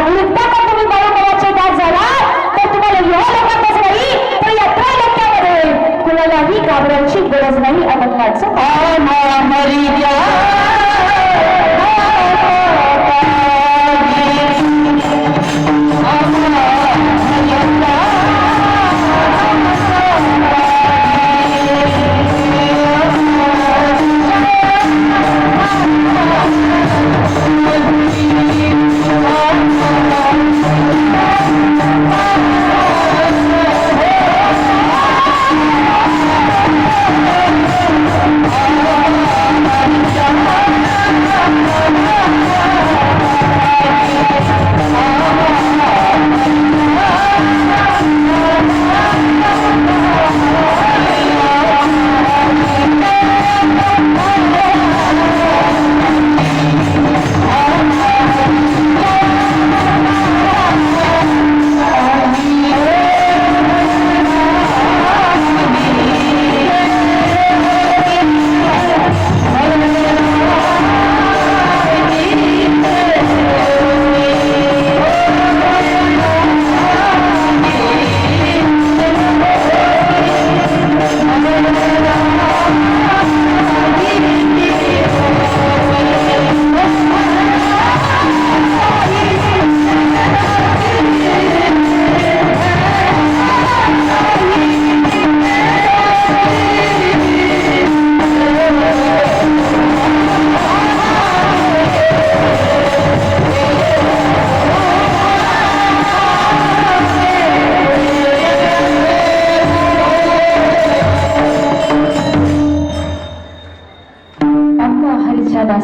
आणि एकदा का तुम्ही बाळूमामाचे दास झाला तर तुम्हाला नाही तर यात्रा लोकांमध्ये कुणालाही घाबरायची गरज नाही अनंताचं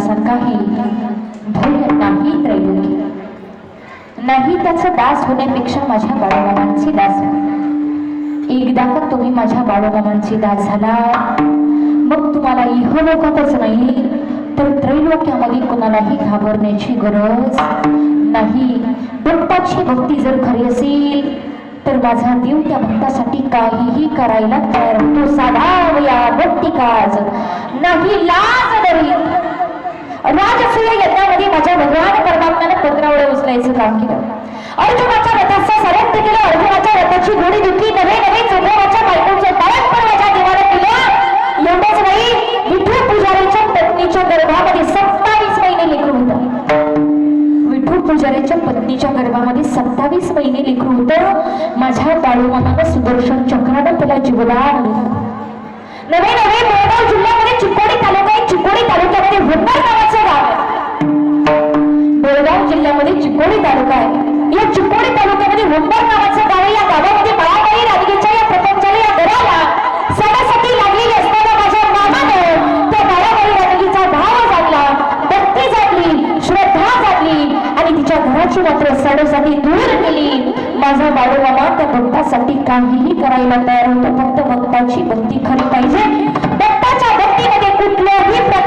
हरीच्या दासा काही भय नाही त्रैलोकी. नाही त्याचा दास होण्यापेक्षा माझ्या बाळूमामांची दास. एकदा का तुम्ही माझ्या बाळूमामांची दास झाला मग तुम्हाला इहलोकातच नाही तर त्रैलोक्यामध्ये कोणालाही घाबरण्याची गरज नाही. भक्ताची भक्ती जर खरी असेल तर माझा देव त्या भक्तासाठी काहीही करायला तयार होतो. साधावया भक्ती काज नाही लाज दरी राजसूय यज्ञामध्ये माझ्या भगवान परमात्म्याने पत्रावडे उचलायचं काम केलं. अर्जुनाच्या रथाचा सारथ्य केलं. अर्जुनाच्या रथाची घोडी दुखी. नवे नवे चंद्रमाच्या बायकोचं पालन पण माझ्या देवाला केलं. एवढंच नाही विठू पुजारीच्या पत्नीच्या गर्भामध्ये सत्तावीस महिने लेकरू होतं. विठू पुजारीच्या पत्नीच्या गर्भामध्ये सत्तावीस महिने लेकरू होतं. माझ्या बाळूमामानं सुदर्शन चक्रानं त्याला जीवदान नवे नवे बेळगाव जिल्ह्यामध्ये चिकोडी तालुका आहे. चिकोडी तालुक्यामध्ये हुंबर जिल्ह्यामध्ये चिकोडी तालुका आहे. या चिकोडी तालुक्यामध्ये हुंबर नावाचं गाव या गावामध्ये बाळाबाई राजगीच्या या प्रपंचाला या घराला सणासाठी लागलेली असताना माझ्या मामानं त्या बाळाबाई राजगीचा भाव जागला भक्ती जागली श्रद्धा जागली आणि तिच्या घराची मात्र सणासाठी दूर गेली माझा बाळूमामा त्या भक्तासाठी काहीही करायला तयार होतो. फक्त भक्ताची भक्ती खरी पाहिजे. भक्ताच्या भक्तीमध्ये कुठल्याही प्रकार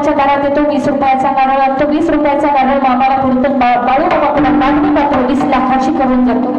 रुपयाच्या मामाच्या येतो वीस रुपयाचा नारळ आणतो वीस रुपयाचा नारळ मामाला पुरतो बाळू मामाकडे मागणी मात्र वीस लाखाची करून जातो